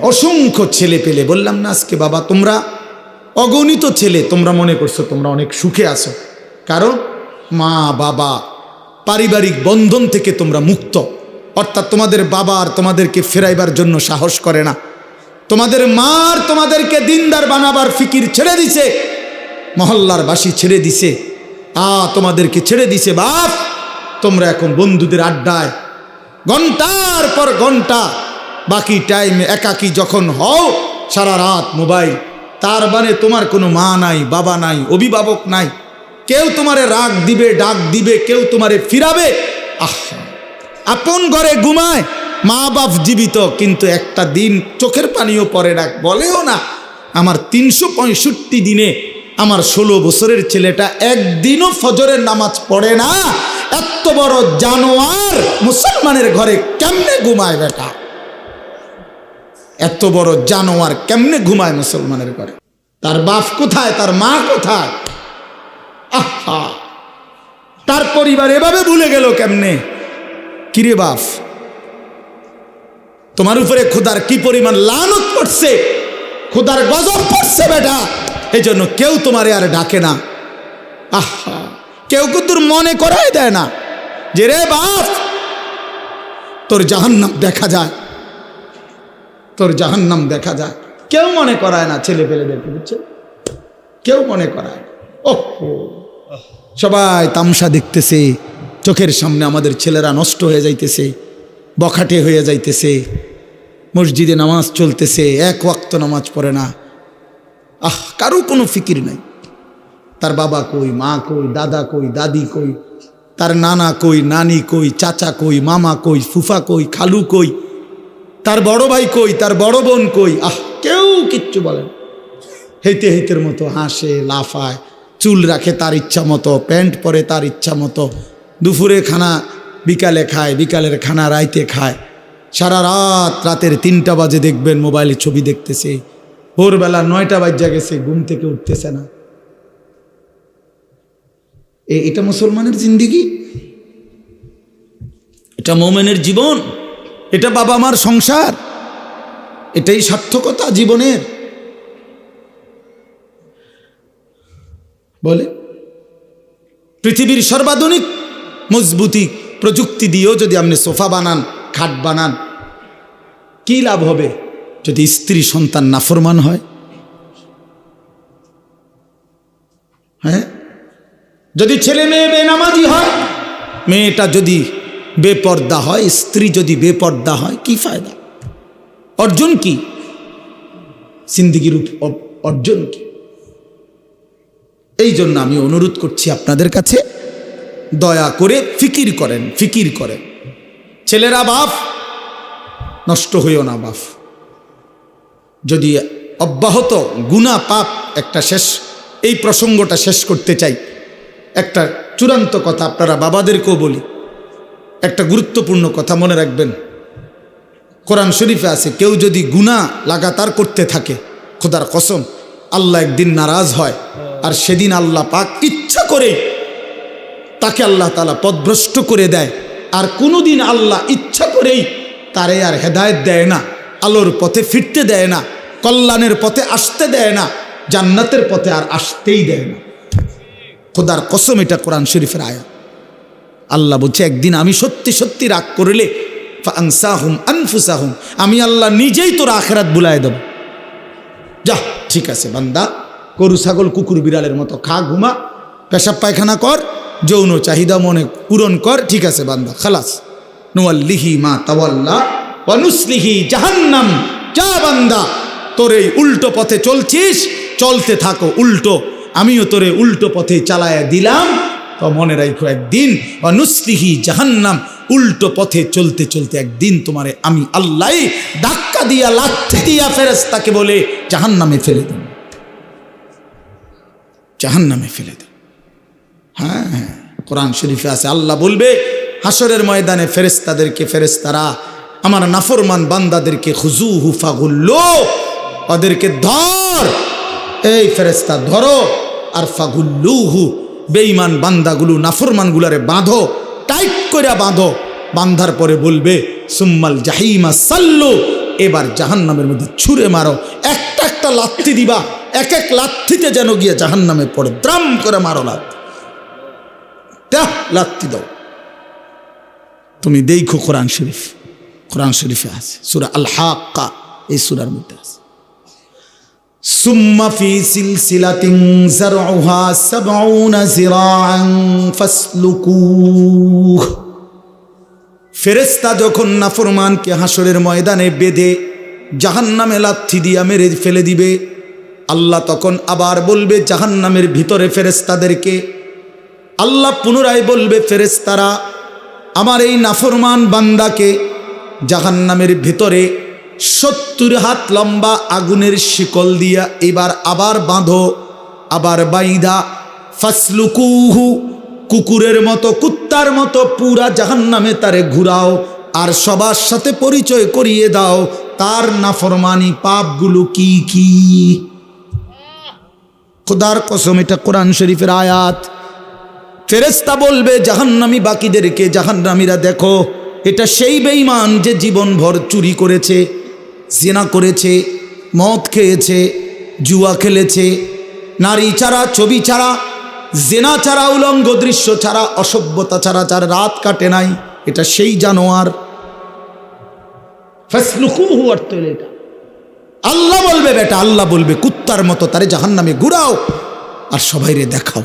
অসংখ্য ছেলে পেলে। বললাম, না, আজকে বাবা, তোমরা অগণিত ছেলে, তোমরা মনে করছ তোমরা অনেক সুখে আছো। কারণ মা, বাবা পারিবারিক বন্ধন থেকে তোমরা মুক্ত। অর্থাৎ তোমাদের বাবা আর তোমাদেরকে ফেরাইবার জন্য সাহস করে না। তোমাদের মার তোমাদেরকে দিনদার বানাবার ফিকির ছেড়ে দিছে। মহল্লার বাসী ছেড়ে দিছে। আ, তোমাদেরকে ছেড়ে দিছে, বাপ। তোমরা এখন বন্ধুদের আড্ডায়। ঘণ্টার পর ঘণ্টা বাকি টাইম একাকি যখন হও, সারা রাত মোবাইল তার মানে তোমার কোনো মা নাই, বাবা নাই, অভিভাবক নাই। কেউ তোমারে রাগ দিবে, ডাক দিবে, কেউ তোমারে ফিরাবে, আহ! আপন ঘরে ঘুমায় মা বাপ জীবিত, কিন্তু একটা দিন চোখের পানিও পরে না, বলেও না। আমার তিনশো পঁয়ষট্টি দিনে আমার ষোলো বছরের ছেলেটা একদিনও ফজরের নামাজ পড়ে না। এত বড় জানোয়ার মুসলমানের ঘরে কেমনে ঘুমায় বেটা? এত বড় জানোয়ার কেমনে ঘুমায় মুসলমানের ঘরে? তার বাপ কোথায়? তার মা কোথায়? আহা! তার পরিবার এভাবে ভুলে গেল কেমনে? কিরে বাপ, তোমার উপরে খোদার কি পরিমাণ লানত পড়ছে? খোদার গজব পড়ছে বেটা। এই জন্য কেউ তোমারে আর ডাকে না। আহা! কেউ কিন্তু মনে করাই দেয় না। যে রে বাপ, তোর জাহান্নাম দেখা যায়। তোর জাহান্নাম দেখা যায়। কেউ মনে করায় না ছেলে পেলে দেখে বুঝছ? কেউ মনে করায় ও সবাই তামসা দেখতেছে, চোখের সামনে আমাদের ছেলেরা নষ্ট হয়ে যাইতেছে, বখাটে হয়ে যাইতেছে, মসজিদে নামাজ চলতেছে, এক ওয়াক্ত নামাজ পড়ে না। আহ, কারও কোনো ফিকির নাই। তার বাবা কই, মা কই, দাদা কই, দাদি কই, তার নানা কই, নানি কই, চাচা কই, মামা কই, ফুফা কই, খালু কই তার বড় ভাই কই, তার বড় বোন কই? আহ, কেউ কিচ্ছু বলে না। হেইতে হেইতের মতো হাসে, লাফায়, চুল রাখে তার ইচ্ছা মতো, প্যান্ট পরে তার ইচ্ছা মতো। দুপুরে খানা বিকালে খায়, বিকালের খানা রাইতে খায়। সারা রাত, রাতের তিনটা বাজে দেখবেন মোবাইলে ছবি দেখতেছে। ভোরবেলা নয়টা বাজ্যা গেছে, ঘুম থেকে উঠতেছে না। এটা মুসলমানের জিন্দিগি? এটা মোমেনের জীবন? এটা বাবা মার সংসার। এটাই সার্থকতা জীবনের। বলে, পৃথিবীর সর্বাধুনিক মজবুতি প্রযুক্তি দিয়েও যদি আপনি সোফা বানান, খাট বানান, কি লাভ হবে যদি স্ত্রী সন্তান নাফরমান হয়? হ্যাঁ? যদি ছেলে মেয়ে বেনামাজি হয়, মেয়েটা যদি বেপর্দা হয়, স্ত্রী যদি বেপর্দা হয়, কি ফায়দা? অর্জন কি? সিন্দিগির অর্জন কি? এই জন্য আমি অনুরোধ করছি আপনাদের কাছে, দয়া করে ফিকির করেন ফিকির করেন। ছেলেরা বাপ, নষ্ট হইও না বাপ। যদি অব্যাহত গুণা পাপ একটা শেষ, এই প্রসঙ্গটা শেষ করতে চাই, একটা চূড়ান্ত কথা আপনারা বাবাদেরকেও বলি। একটা গুরুত্বপূর্ণ কথা মনে রাখবেন। কোরআন শরীফে আছে, কেউ যদি গুণা লাগাতার করতে থাকে, খোদার কসম, আল্লাহ একদিন নারাজ হয় আর সেদিন আল্লাহ পাক ইচ্ছা করে তাকে আল্লাহ তালা পদভ্রষ্ট করে দেয় আর কোনোদিন আল্লাহ ইচ্ছা করেই তারে আর হেদায়েত দেয় না, আলোর পথে ফিরতে দেয় না, কল্যাণের পথে আসতে দেয় না, জান্নাতের পথে আর আসতেই দেয় না। খোদার কসম এটা কোরআন শরীফের আয়া আল্লাহ বলছে, একদিন আমি সত্যি সত্যি রাগ করলে আনসাহুম আনফুসাহুম, আমি আল্লাহ নিজেই তোর আখেরাত বুলায় দেব। যা, ঠিক আছে বান্দা, গরু, ছাগল, কুকুর, বিড়ালের মতো খা, ঘুমা, পেশাব, পায়খানা কর, যৌন চাহিদা মনে পূরণ কর, ঠিক আছে বান্দা, খালাস। নুয়াল্লিহি মা তাওয়াল্লা ওয়ানুসলিহি জাহান্নাম। যা বান্দা, তোর এই উল্টো পথে চলছিস, চলতে থাকো উল্টো। আমিও তোরে উল্টো পথে চালায় দিলাম তো মনে রাখো একদিন অনুসলিহি জাহান্নাম উল্টো পথে চলতে চলতে একদিন তোমারে আমি আল্লাহ ধাক্কা দিয়া লাথি দিয়া ফেরেস্তাকে বলে জাহান্নামে ফেলে দেব। জাহান্নামে ফেলে দেব। হ্যাঁ হ্যাঁ কোরআন শরীফে আছে, আল্লাহ বলবে হাসরের ময়দানে ফেরেস্তাদেরকে ফেরেস্তারা আমার নাফরমান বান্দাদেরকে খুজু হুফাগুল্লো ওদেরকে ধর, এই ফেরেস্তা ধরো, আর ফাগুল্লুহু বেঈমান বান্দাগুলো নাফরমানগুলারে বাঁধো, টাইট করে বাঁধো। বান্ধার পরে বলবে, সুম্মাল জাহিমা সাল্লু। এবার জাহান নামের মধ্যে ছুঁড়ে মারো। একটা একটা লাথি দিবা, এক এক লাথিতে যেন গিয়ে জাহান নামে পড়ে। দ্রাম করে মারো দেহ লাথি দাও। তুমি দেখো কোরআন শরীফ। কোরআন শরীফে আছে। সুরা আল হাক্কা এই সুরার মধ্যে আছে। ফেরেস্তা যখন নাফরমানকে হাসরের ময়দানে বেঁধে জাহান্নামে লাথি দিয়া মেরে ফেলে দিবে, আল্লাহ তখন আবার বলবে, জাহান্নামের ভিতরে ফেরেস্তাদেরকে আল্লাহ পুনরায় বলবে ফেরেস্তারা আমার এই নাফরমান বান্দাকে জাহান্নামের ভিতরে সত্তর হাত লম্বা আগুনের শিকল দিয়া এবার আবার বাঁধো, আবার বাইদা ফাসলুকুহু, কুকুরের মতো, কুত্তার মতো পুরা জাহান্নামে তারে ঘুরাও আর সবার সাথে পরিচয় করিয়ে দাও, তার নাফরমানি পাপগুলো কি কি? খোদার কসম, এটা কোরআন শরীফের আয়াত। ফেরেস্তা বলবে, জাহান্নামী বাকিদেরকে জাহান্নামীরা দেখো, এটা সেই বেঈমান যে জীবনভর চুরি করেছে। জেনা করেছে, মদ খেয়েছে, জুয়া খেলেছে, নারী ছাড়া, ছবি ছাড়া, জেনা ছাড়া, উলঙ্গ দৃশ্য ছাড়া, অসভ্যতা ছাড়া, যার রাত কাটে নাই, এটা সেই জানোয়ার। আল্লাহ বলবে, বেটা, আল্লাহ বলবে, কুত্তার মতো তারে জাহান্নামে ঘুরাও আর সবাইরে দেখাও।